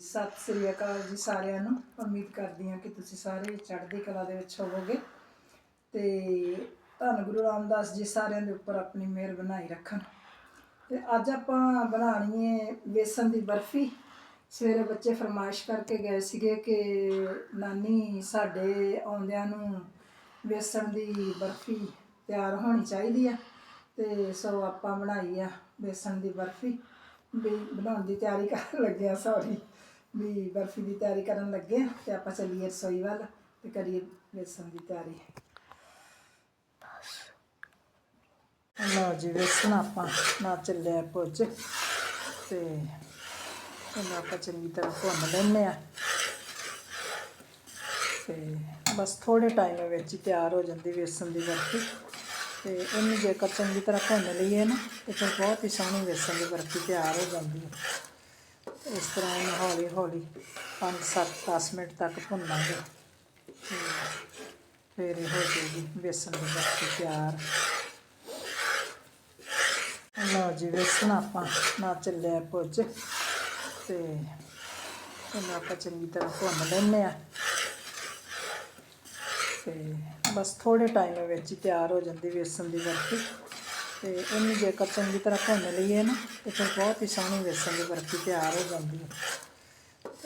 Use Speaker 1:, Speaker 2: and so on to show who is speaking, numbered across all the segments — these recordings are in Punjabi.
Speaker 1: ਸਤਿ ਸ੍ਰੀ ਅਕਾਲ ਜੀ ਸਾਰਿਆਂ ਨੂੰ। ਉਮੀਦ ਕਰਦੀ ਹਾਂ ਕਿ ਤੁਸੀਂ ਸਾਰੇ ਚੜ੍ਹਦੀ ਕਲਾ ਦੇ ਵਿੱਚ ਹੋਵੋਗੇ। ਤੇ ਧੰਨ ਗੁਰੂ ਰਾਮਦਾਸ ਜੀ ਸਾਰਿਆਂ ਦੇ ਉੱਪਰ ਆਪਣੀ ਮਿਹਰ ਬਣਾਈ ਰੱਖਣ। ਤੇ ਅੱਜ ਆਪਾਂ ਬਣਾਉਣੀ ਹੈ ਵੇਸਣ ਦੀ ਬਰਫੀ। ਸਵੇਰੇ ਬੱਚੇ ਫਰਮਾਇਸ਼ ਕਰਕੇ ਗਏ ਸੀਗੇ ਕਿ ਨਾਨੀ, ਸਾਡੇ ਆਉਂਦਿਆਂ ਨੂੰ ਵੇਸਣ ਦੀ ਬਰਫੀ ਤਿਆਰ ਹੋਣੀ ਚਾਹੀਦੀ ਆ। ਤੇ ਸੋ ਆਪਾਂ ਬਣਾਈ ਆ ਵੇਸਣ ਦੀ ਬਰਫੀ। ਵੀ ਬਣਾਉਣ ਦੀ ਤਿਆਰੀ ਕਰਨ ਲੱਗੇ ਆ ਸੌਰੀ ਵੀ ਬਰਫੀ ਦੀ ਤਿਆਰੀ ਕਰਨ ਲੱਗੇ ਹਾਂ ਤੇ ਆਪਾਂ ਚੱਲੀਏ ਰਸੋਈ ਵੱਲ ਤੇ ਕਰੀਏ ਵੇਸਣ ਦੀ ਤਿਆਰੀ। ਲਓ ਜੀ, ਵੇਸਣ ਆਪਾਂ ਨਾ ਚੱਲਿਆ ਪੁੱਜ ਤੇ ਇਹਨੂੰ ਆਪਾਂ ਚੰਗੀ ਤਰ੍ਹਾਂ ਭੁੰਨ ਲੈਂਦੇ ਆ ਤੇ ਬਸ ਥੋੜੇ ਟਾਈਮ ਵਿੱਚ ਹੀ ਤਿਆਰ ਹੋ ਜਾਂਦੀ ਵੇਸਣ ਦੀ ਬਰਫੀ ਤੇ ਇਹਨੂੰ ਜੇਕਰ ਚੰਗੀ ਤਰ੍ਹਾਂ ਭੁੰਨ ਲਈਏ ਨਾ ਤੇ ਫਿਰ ਬਹੁਤ ਹੀ ਸੋਹਣੀ ਵੇਸਣ ਦੀ ਬਰਫੀ ਤਿਆਰ ਹੋ ਜਾਂਦੀ ਹੈ। ਇਸ ਤਰ੍ਹਾਂ ਇਹਨੂੰ ਹੌਲੀ ਹੌਲੀ 5 7 10 ਮਿੰਟ ਤੱਕ ਭੁੰਨਾਂਗੇ। ਫਿਰ ਇਹ ਹੋ ਜਾਏਗੀ ਵੇਸਣ ਦੀ ਬਰਫੀ ਤਿਆਰ। ਲਓ ਜੀ ਵੇਸਣ ਆਪਾਂ ਨਾ ਚੱਲਿਆ ਪੁੱਜ ਤੇ ਇਹਨੂੰ ਆਪਾਂ ਚੰਗੀ ਤਰ੍ਹਾਂ ਭੁੰਨ ਲੈਂਦੇ ਆ ਤੇ ਬਸ ਥੋੜੇ ਟਾਈਮ ਵਿੱਚ ਹੀ ਤਿਆਰ ਹੋ ਜਾਂਦੀ ਵੇਸਣ ਦੀ ਬਰਫੀ। ਤੇ ਇਹਨੂੰ ਜੇਕਰ ਚੰਗੀ ਤਰ੍ਹਾਂ ਭੁੰਨ ਲਈਏ ਨਾ, ਤੇ ਫਿਰ ਬਹੁਤ ਹੀ ਸੋਹਣੀ ਵੇਸਣ ਦੀ ਬਰਫੀ ਤਿਆਰ ਹੋ ਜਾਂਦੀ ਹੈ।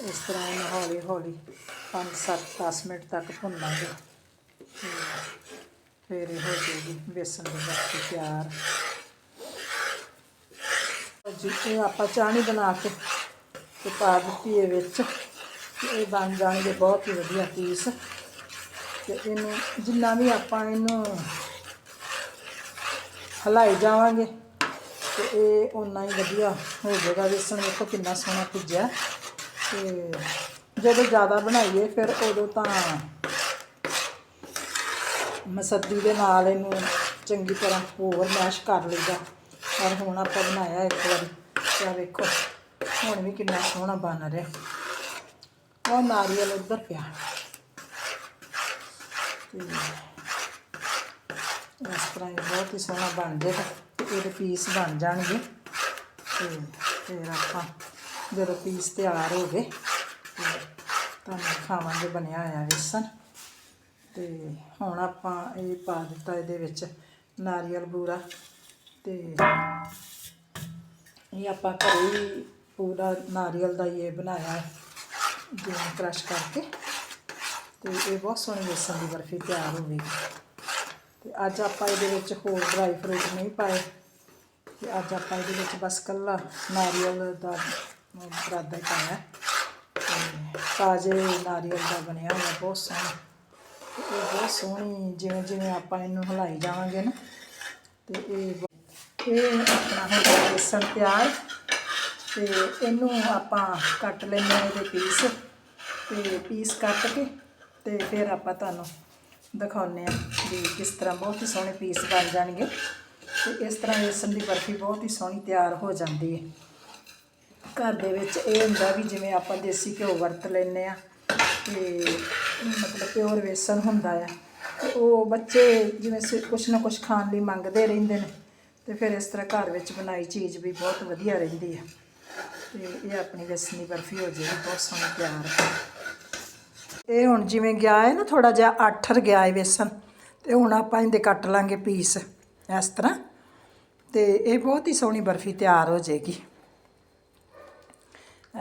Speaker 1: ਇਸ ਤਰ੍ਹਾਂ ਇਹਨੂੰ ਹੌਲੀ ਹੌਲੀ 5 7 10 ਮਿੰਟ ਤੱਕ ਭੁੰਨਾਂਗੇ। ਫਿਰ ਇਹ ਹੋ ਜਾਏਗੀ ਵੇਸਣ ਦੀ ਬਰਫੀ ਤਿਆਰ। ਜੀ ਆਪਾਂ ਚਾਹਣੀ ਬਣਾ ਕੇ ਤੇ ਪਾ ਦਿੱਤੀ ਇਹ ਵਿੱਚ। ਇਹ ਬਣ ਜਾਣਗੇ ਬਹੁਤ ਹੀ ਵਧੀਆ ਪੀਸ। ਤੇ ਇਹਨੂੰ ਜਿੰਨਾ ਵੀ ਆਪਾਂ ਇਹਨੂੰ ਹਲਾਈ ਜਾਵਾਂਗੇ। ਤੇ ਇਹ ਉਨਾ ਹੀ ਵਧੀਆ ਹੋ ਜਾਏਗਾ। ਵੇਸਣ ਵੇਖੋ ਕਿੰਨਾ ਸੋਹਣਾ ਭੁੱਜਿਆ। ਤੇ ਜਦੋਂ ਜ਼ਿਆਦਾ ਬਣਾਈਏ, ਫਿਰ ਉਦੋਂ ਤਾਂ ਮਸੱਦੀ ਦੇ ਨਾਲ ਇਹਨੂੰ ਚੰਗੀ ਤਰ੍ਹਾਂ ਹੋਰ ਮੈਸ਼ ਕਰ ਲਈਦਾ। ਪਰ ਹੁਣ ਆਪਾਂ ਬਣਾਇਆ ਇੱਕ ਵਾਰੀ। ਤੇ ਵੇਖੋ, ਹੁਣ ਵੀ ਕਿੰਨਾ ਸੋਹਣਾ ਬਣ ਰਿਹਾ। ਉਹ ਨਾਰੀਅਲ ਉੱਧਰ ਪਿਆ। ਤੇ ਇਸ ਤਰ੍ਹਾਂ ਹੀ ਬਹੁਤ ਹੀ ਸੋਹਣਾ ਬਣ ਜਾਏਗਾ ਤੇ ਇਹਦੇ ਪੀਸ ਬਣ ਜਾਣਗੇ। ਤੇ ਫਿਰ ਆਪਾਂ ਜਦੋਂ ਪੀਸ ਤਿਆਰ ਹੋ ਗਏ ਤੁਹਾਨੂੰ ਖਾਵਾਂਗੇ ਬਣਿਆ ਹੋਇਆ ਵੇਸਣ। ਤੇ ਹੁਣ ਆਪਾਂ ਇਹ ਪਾ ਦਿੱਤਾ ਇਹਦੇ ਵਿੱਚ ਨਾਰੀਅਲ ਬੂਰਾ। ਤੇ ਇਹ ਆਪਾਂ ਘਰੇ ਹੀ ਪੂਰਾ ਨਾਰੀਅਲ ਦਾ ਹੀ ਇਹ ਬਣਾਇਆ ਹੈ, ਜਿਵੇਂ ਕ੍ਰਸ਼ ਕਰਕੇ। ਤੇ ਇਹ ਬਹੁਤ ਸੋਹਣੀ ਵੇਸਣ ਦੀ ਬਰਫੀ ਤਿਆਰ ਹੋਵੇਗੀ ਤੇ ਅੱਜ ਆਪਾਂ ਇਹਦੇ ਵਿੱਚ ਹੋਰ ਡਰਾਈ ਫਰੂਟ ਨਹੀਂ ਪਾਏ। ਤੇ ਅੱਜ ਆਪਾਂ ਇਹਦੇ ਵਿੱਚ ਬਸ ਕੱਲਾ ਨਾਰੀਅਲ ਦਾ ਬਰਾਦਾ ਪਾਇਆ। ਤੇ ਤਾਜ਼ੇ ਨਾਰੀਅਲ ਦਾ ਬਣਿਆ ਹੋਇਆ ਬਹੁਤ ਸੋਹਣਾ। ਤੇ ਇਹ ਬਹੁਤ ਸੋਹਣੀ ਜਿਵੇਂ ਜਿਵੇਂ ਆਪਾਂ ਇਹਨੂੰ ਹਿਲਾਈ ਜਾਵਾਂਗੇ ਨਾ, ਤੇ ਇਹ ਇਹ ਆਪਣਾ ਹੋ ਗਿਆ ਬੇਸਣ ਤਿਆਰ। ਤੇ ਇਹਨੂੰ ਆਪਾਂ ਕੱਟ ਲੈਂਦੇ ਹਾਂ ਇਹਦੇ ਪੀਸ। ਤੇ ਪੀਸ ਕੱਟ ਕੇ ਤੇ ਫਿਰ ਆਪਾਂ ਤੁਹਾਨੂੰ ਦਿਖਾਉਂਦੇ ਆ ਵੀ ਕਿਸ ਤਰ੍ਹਾਂ ਬਹੁਤ ਹੀ ਸੋਹਣੇ ਪੀਸ ਬਣ ਜਾਣਗੇ ਤੇ ਇਸ ਤਰ੍ਹਾਂ ਵੇਸਣ ਦੀ ਬਰਫੀ ਬਹੁਤ ਹੀ ਸੋਹਣੀ ਤਿਆਰ ਹੋ ਜਾਂਦੀ ਹੈ। ਘਰ ਦੇ ਵਿੱਚ ਇਹ ਹੁੰਦਾ ਵੀ ਜਿਵੇਂ ਆਪਾਂ ਦੇਸੀ ਘਿਓ ਵਰਤ ਲੈਂਦੇ ਆ ਤੇ ਮਤਲਬ ਪਿਓਰ ਵੇਸਣ ਹੁੰਦਾ ਆ ਤੇ ਉਹ ਬੱਚੇ ਜਿਵੇਂ ਸ- ਕੁਛ ਨਾ ਕੁਛ ਖਾਣ ਲਈ ਮੰਗਦੇ ਰਹਿੰਦੇ ਨੇ ਤੇ ਫਿਰ ਇਸ ਤਰ੍ਹਾਂ ਘਰ ਵਿੱਚ ਬਣਾਈ ਚੀਜ਼ ਵੀ ਬਹੁਤ ਵਧੀਆ ਰਹਿੰਦੀ ਹੈ ਤੇ ਇਹ ਆਪਣੀ ਵੇਸਣ ਦੀ ਬਰਫੀ ਹੋ ਜਾਏਗੀ, ਬਹੁਤ ਸੋਹਣੀ ਤਿਆਰ ਹੈ। ਇਹ ਹੁਣ ਜਿਵੇਂ ਗਿਆ ਹੈ ਨਾ ਥੋੜਾ ਜਿਹਾ ਆਠਰ ਗਿਆ ਹੈ ਵੇਸਣ, ਤੇ ਹੁਣ ਆਪਾਂ ਇਹਦੇ ਕੱਟ ਲਾਂਗੇ ਪੀਸ, ਇਸ ਤਰ੍ਹਾਂ। ਤੇ ਇਹ ਬਹੁਤ ਹੀ ਸੋਹਣੀ ਬਰਫੀ ਤਿਆਰ ਹੋ ਜਾਏਗੀ।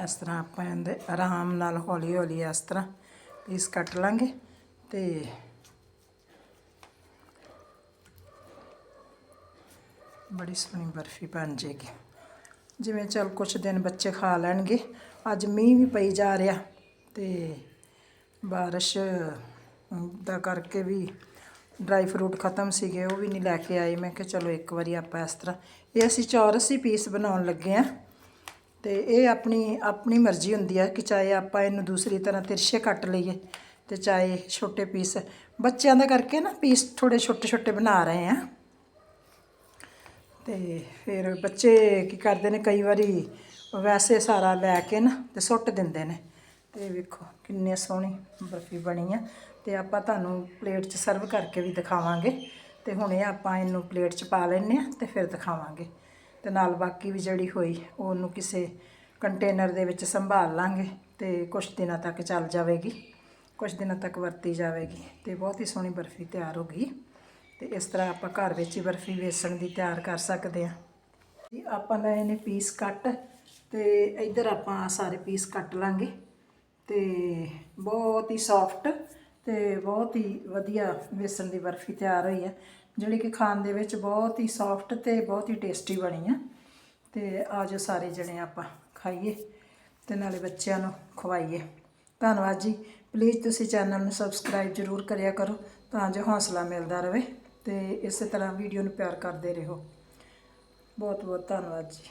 Speaker 1: ਇਸ ਤਰ੍ਹਾਂ ਆਪਾਂ ਇਹਦੇ ਆਰਾਮ ਨਾਲ ਹੌਲੀ ਹੌਲੀ ਇਸ ਤਰ੍ਹਾਂ ਪੀਸ ਕੱਟ ਲਾਂਗੇ, ਤੇ ਬੜੀ ਸੋਹਣੀ ਬਰਫੀ ਬਣ ਜਾਏਗੀ। ਜਿਵੇਂ ਚਲ ਕੁਛ ਦਿਨ ਬੱਚੇ ਖਾ ਲੈਣਗੇ, ਅੱਜ ਮੀਂਹ ਵੀ ਪਈ ਜਾ ਰਿਹਾ, ਤੇ ਬਾਰਿਸ਼ ਦਾ ਕਰਕੇ ਵੀ ਡਰਾਈ ਫਰੂਟ ਖਤਮ ਸੀਗੇ, ਉਹ ਵੀ ਨਹੀਂ ਲੈ ਕੇ ਆਏ। ਮੈਂ ਕਿਹਾ ਚਲੋ ਇੱਕ ਵਾਰੀ ਆਪਾਂ ਇਸ ਤਰ੍ਹਾਂ, ਇਹ ਅਸੀਂ ਚੌਰਸ ਹੀ ਪੀਸ ਬਣਾਉਣ ਲੱਗੇ ਆ ਤੇ ਇਹ ਆਪਣੀ ਆਪਣੀ ਮਰਜ਼ੀ ਹੁੰਦੀ ਆ ਕਿ ਚਾਹੇ ਆਪਾਂ ਇਹਨੂੰ ਦੂਸਰੀ ਤਰ੍ਹਾਂ ਤਿਰਛੇ ਕੱਟ ਲਈਏ ਤੇ ਚਾਹੇ ਛੋਟੇ ਪੀਸ ਬੱਚਿਆਂ ਦਾ ਕਰਕੇ ਨਾ ਪੀਸ ਥੋੜੇ ਛੋਟੇ ਛੋਟੇ ਬਣਾ ਰਹੇ ਆ ਤੇ ਫਿਰ ਬੱਚੇ ਕੀ ਕਰਦੇ ਨੇ, ਕਈ ਵਾਰੀ ਵੈਸੇ ਸਾਰਾ ਲੈ ਕੇ ਨਾ ਤੇ ਸੁੱਟ ਦਿੰਦੇ ਨੇ। ਤੇ ਵੇਖੋ ਕਿੰਨੇ ਸੋਹਣੀ ਬਰਫੀ ਬਣੀ ਆ। ਤੇ ਆਪਾਂ ਤੁਹਾਨੂੰ ਪਲੇਟ 'ਚ ਸਰਵ ਕਰਕੇ ਵੀ ਦਿਖਾਵਾਂਗੇ। ਤੇ ਹੁਣ ਇਹ ਆਪਾਂ ਇਹਨੂੰ ਪਲੇਟ 'ਚ ਪਾ ਲੈਂਦੇ ਆ ਤੇ ਫਿਰ ਦਿਖਾਵਾਂਗੇ। ਤੇ ਨਾਲ ਬਾਕੀ ਵੀ ਜਿਹੜੀ ਹੋਈ ਉਹਨੂੰ ਕਿਸੇ ਕੰਟੇਨਰ ਦੇ ਵਿੱਚ ਸੰਭਾਲ ਲਾਂਗੇ ਤੇ ਕੁਝ ਦਿਨਾਂ ਤੱਕ ਚੱਲ ਜਾਵੇਗੀ। ਕੁਝ ਦਿਨਾਂ ਤੱਕ ਵਰਤੀ ਜਾਵੇਗੀ ਤੇ ਬਹੁਤ ਹੀ ਸੋਹਣੀ ਬਰਫੀ ਤਿਆਰ ਹੋ ਗਈ। ਤੇ ਇਸ ਤਰ੍ਹਾਂ ਆਪਾਂ ਘਰ ਵਿੱਚ ਹੀ ਬਰਫੀ ਵੇਸਣ ਦੀ ਤਿਆਰ ਕਰ ਸਕਦੇ ਹਾਂ। ਆਪਾਂ ਲਏ ਇਹਨੇ ਪੀਸ ਕੱਟ ਤੇ ਇੱਧਰ ਆਪਾਂ ਸਾਰੇ ਪੀਸ ਕੱਟ ਲਾਂਗੇ। ਤੇ ਬਹੁਤ ਹੀ ਸੌਫਟ ਤੇ ਬਹੁਤ ਹੀ ਵਧੀਆ ਬੇਸਣ ਦੀ ਬਰਫੀ ਤਿਆਰ ਹੋਈ ਹੈ, ਜਿਹੜੀ ਕਿ ਖਾਣ ਦੇ ਵਿੱਚ ਬਹੁਤ ਹੀ ਸੌਫਟ ਤੇ ਬਹੁਤ ਹੀ ਟੇਸਟੀ ਬਣੀ ਆ। ਤੇ ਆਜੋ ਸਾਰੇ ਜਣੇ ਆਪਾਂ ਖਾਈਏ ਤੇ ਨਾਲੇ ਬੱਚਿਆਂ ਨੂੰ ਖਵਾਈਏ। ਧੰਨਵਾਦ ਜੀ। ਪਲੀਜ਼ ਤੁਸੀਂ ਚੈਨਲ ਨੂੰ ਸਬਸਕ੍ਰਾਈਬ ਜ਼ਰੂਰ ਕਰਿਆ ਕਰੋ ਤਾਂ ਜੋ ਹੌਸਲਾ ਮਿਲਦਾ ਰਹੇ ਤੇ ਇਸੇ ਤਰ੍ਹਾਂ ਵੀਡੀਓ ਨੂੰ ਪਿਆਰ ਕਰਦੇ ਰਹੋ। ਬਹੁਤ ਬਹੁਤ ਧੰਨਵਾਦ ਜੀ।